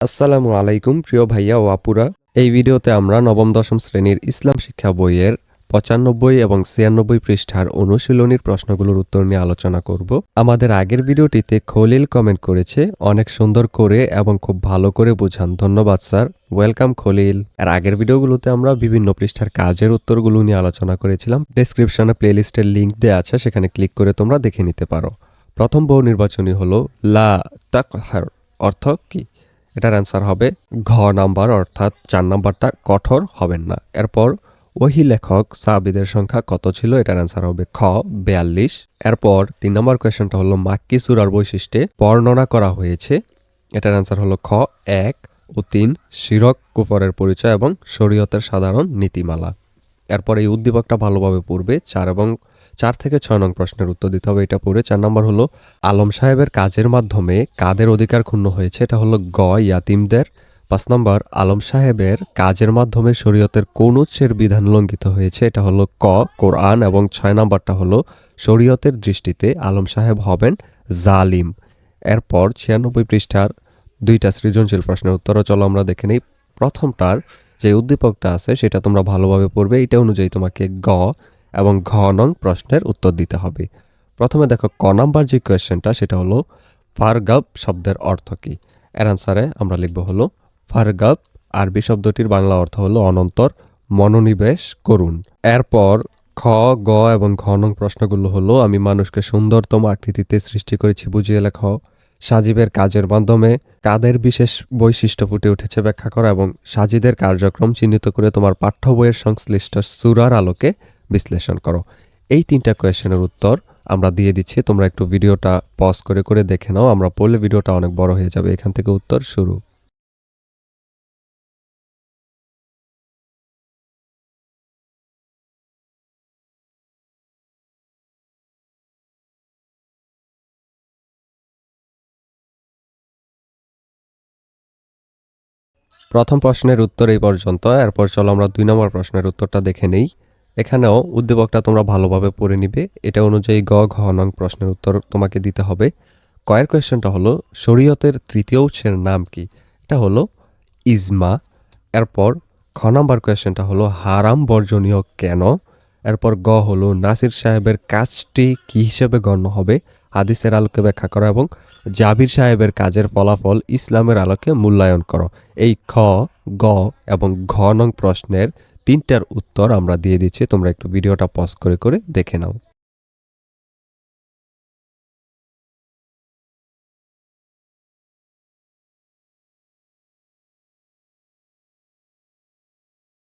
আসসালামু আলাইকুম, প্রিয় ভাইয়া ও আপুরা। এই ভিডিওতে আমরা নবম, দশম শ্রেণির ইসলাম শিক্ষা বইয়ের পঁচানব্বই এবং ছিয়ানব্বই পৃষ্ঠার অনুশীলনীর প্রশ্নগুলোর উত্তর নিয়ে আলোচনা করব। আমাদের আগের ভিডিওটিতে খলিল কমেন্ট করেছে, অনেক সুন্দর করে এবং খুব ভালো করে বোঝান। ধন্যবাদ, স্যার। ওয়েলকাম খলিল। আর আগের ভিডিওগুলোতে আমরা বিভিন্ন পৃষ্ঠার কাজের উত্তরগুলো নিয়ে আলোচনা করেছিলাম। ডেসক্রিপশনে প্লেলিস্টের লিঙ্ক দেওয়া আছে, সেখানে ক্লিক করে তোমরা দেখে নিতে পারো। প্রথম বহু নির্বাচনী হলো লা তাকহার অর্থ কি? এটার অ্যান্সার হবে ঘ নাম্বার, অর্থাৎ চার নাম্বারটা কঠোর হবেন না। এরপর ওহি লেখক সাবিদের সংখ্যা কত ছিল? এটার অ্যান্সার হবে খ, বেয়াল্লিশ। এরপর তিন নম্বর কোয়েশনটা হলো, মাক্কি সুরার বৈশিষ্ট্যে বর্ণনা করা হয়েছে। এটার অ্যান্সার হলো খ, এক ও তিন শিরক, কুফরের পরিচয় এবং শরীয়তের সাধারণ নীতিমালা। এরপর এই উদ্দীপকটা ভালোভাবে পড়বে। চার এবং চার থেকে ছয় নং প্রশ্নের উত্তর দিতে হবে এটা পড়ে। চার নম্বর হলো, আলম সাহেবের কাজের মাধ্যমে কাদের অধিকার ক্ষুণ্ণ হয়েছে? এটা হলো গ, ইয়াতিমদের। পাঁচ নম্বর, আলম সাহেবের কাজের মাধ্যমে শরীয়তের কোন উৎসের বিধান লঙ্ঘিত হয়েছে? এটা হলো ক, কোরআন এবং ছয় নম্বরটা হলো শরীয়তের দৃষ্টিতে আলম সাহেব হবেন জালিম। এরপর ছিয়ানব্বই পৃষ্ঠার দুইটা সৃজনশীল প্রশ্নের উত্তরও চলো আমরা দেখে নিই। প্রথমটার যে উদ্দীপকটা আছে সেটা তোমরা ভালোভাবে পড়বে এটা অনুযায়ী তোমাকে গ এবং ঘ নং প্রশ্নের উত্তর দিতে হবে। প্রথমে দেখো, ক নাম্বার যে কোয়েশ্চেনটা, সেটা হলো ফারগাব শব্দের অর্থ কী? এর আনসারে আমরা লিখব হলো ফারগাব আরবি শব্দটির বাংলা অর্থ হলো অনন্তর মনোনিবেশ করুন। এরপর খ, গ এবং ঘ নং প্রশ্নগুলো হলো, আমি মানুষকে সুন্দরতম আকৃতিতে সৃষ্টি করেছি, বুঝিয়ে লেখ। সাজিবের কাজের মাধ্যমে কাদের বিশেষ বৈশিষ্ট্য ফুটে উঠেছে ব্যাখ্যা করা এবং সাজিদের কার্যক্রম চিহ্নিত করে তোমার পাঠ্য বইয়ের সংশ্লিষ্ট সুরার আলোকে বিশ্লেষণ করো। এই তিনটা কোয়েশনের উত্তর আমরা দিয়ে দিচ্ছি। তোমরা একটু ভিডিওটা পজ করে করে দেখে নাও। আমরা পড়লে ভিডিওটা অনেক বড় হয়ে যাবে। এখান থেকে উত্তর শুরু। প্রথম প্রশ্নের উত্তর এই পর্যন্ত, এরপর চলো আমরা দুই নম্বর প্রশ্নের উত্তরটা দেখে নেই। এখানেও উদ্দীপকটা তোমরা ভালোভাবে পড়ে নিবে। এটা অনুযায়ী গ, ঘ, নং প্রশ্নের উত্তর তোমাকে দিতে হবে। কয়ের কোয়েশ্চেনটা হলো, শরীয়তের তৃতীয় উৎসের নাম কি? এটা হলো ইজমা। এরপর খ নাম্বার কোয়েশ্চেনটা হলো, হারাম বর্জনীয় কেন? এরপর গ হলো, নাসির সাহেবের কাজটি কি হিসেবে গণ্য হবে? হাদিসের আলোকে ব্যাখ্যা করো এবং জাবির সাহেবের কাজের ফলাফল ইসলামের আলোকে মূল্যায়ন করো। এই খ, গ এবং ঘ নং প্রশ্নের তিনটার উত্তর আমরা দিয়ে দিচ্ছি। তোমরা একটু ভিডিওটা পজ করে করে দেখে নাও।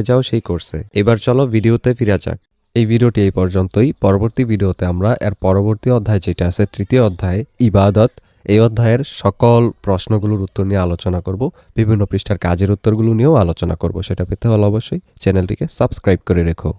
হয়ে যাও সেই কোর্সে। এবার চলো ভিডিওতে ফিরা যাক। এই ভিডিওটি এই পর্যন্তই। পরবর্তী ভিডিওতে আমরা এর পরবর্তী অধ্যায় যেটা আছে, তৃতীয় অধ্যায় ইবাদত, এই অধ্যায়ের সকল প্রশ্নগুলোর উত্তর নিয়ে আলোচনা করব। বিভিন্ন পৃষ্ঠার কাজের উত্তরগুলো নিয়েও আলোচনা করব, সেটা পেতে হলে অবশ্যই চ্যানেলটিকে সাবস্ক্রাইব করে রেখো।